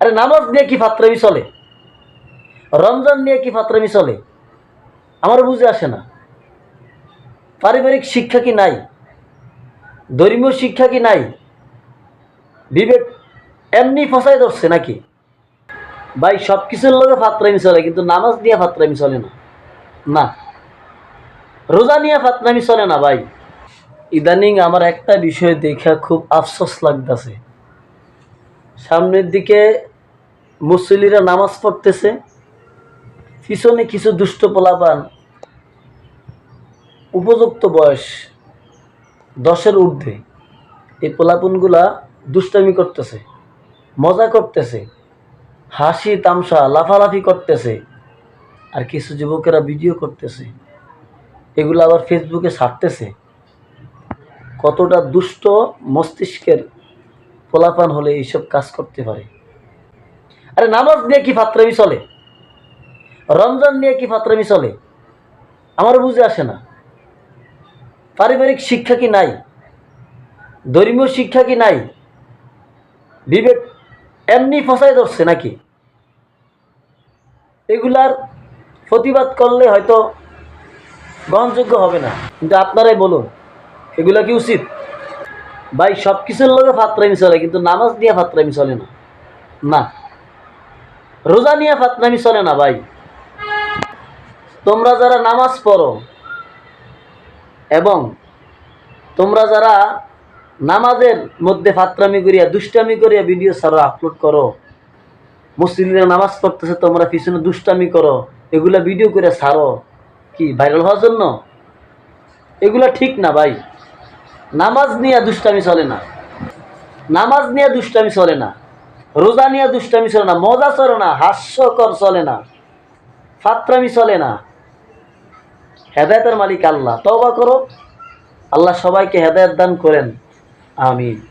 আরে নামাজ নিয়ে কি ফাত্রামি চলে? রমজান নিয়ে কি ফাত্রামি চলে? আমার বুঝে আসে না। পারিবারিক শিক্ষা কি নাই? ধর্মীয় শিক্ষা কি নাই? বিবেক এমনি ফসাই ধরছে নাকি? ভাই সব কিছুর লোকে ফাত্রামি চলে, কিন্তু নামাজ নিয়ে ফাত্রামি চলে না। না। রোজা নিয়ে ফাতনামি চলে না, ভাই। ইদানিং আমার একটা বিষয় দেখা খুব আফসোস লাগতেছে। সামনের দিকে মুসলিরা নামাজ পড়তেছে, পিছনে কিছু দুষ্ট পোলাপান, উপযুক্ত বয়স, দশের ঊর্ধ্বে, এই পোলাপনগুলা দুষ্টামি করতেছে, মজা করতেছে, হাসি, তামসা, লাফালাফি করতেছে, আর কিছু যুবকেরা ভিডিও করতেছে, এগুলো আবার ফেসবুকে ছাড়তেছে। কতটা দুষ্ট মস্তিষ্কের পোলাপান হলে এইসব কাজ করতে পারে। আরে নামাজ নিয়ে কি ফাত্রামি চলে? রমজান নিয়ে কি ফাত্রামি চলে? আমার বুঝে আসে না। পারিবারিক শিক্ষা কি নাই? ধর্মীয় শিক্ষা কি নাই? বিবেক এমনি ফসাই ধরছে নাকি? এগুলার প্রতিবাদ করলে হয়তো গ্রহণযোগ্য হবে না। কিন্তু আপনারাই বলুন, এগুলা কি উচিত? ভাই সব কিছুর লোকে ফাতরামি চলে, কিন্তু নামাজ নিয়ে ফাতরামি চলে না। না। রোজা নিয়ে ফাতরামি চলে না ভাই? তোমরা যারা নামাজ পড়ো এবং তোমরা যারা নামাজের মধ্যে ফাতরামি করিয়া, দুষ্টামি করিয়া ভিডিও সারা আপলোড করো, মুসলিমরা নামাজ পড়তেছে, তোমরা পিছনে দুষ্টামি করো, এগুলা ভিডিও করে ছাড়ো, কি ভাইরাল হওয়ার জন্য? এগুলা ঠিক না ভাই। নামাজ নিয়ে দুষ্টামি চলে না। নামাজ নিয়ে দুষ্টামি চলে না। রোজা নিয়ে দুষ্টামি চলে না, মজা চলে না, হাস্যকর চলে না, ফাত্রামি চলে না। হেদায়তের মালিক আল্লাহ। তওবা করো, আল্লাহ সবাইকে হেদায়ত দান করেন। আমিন।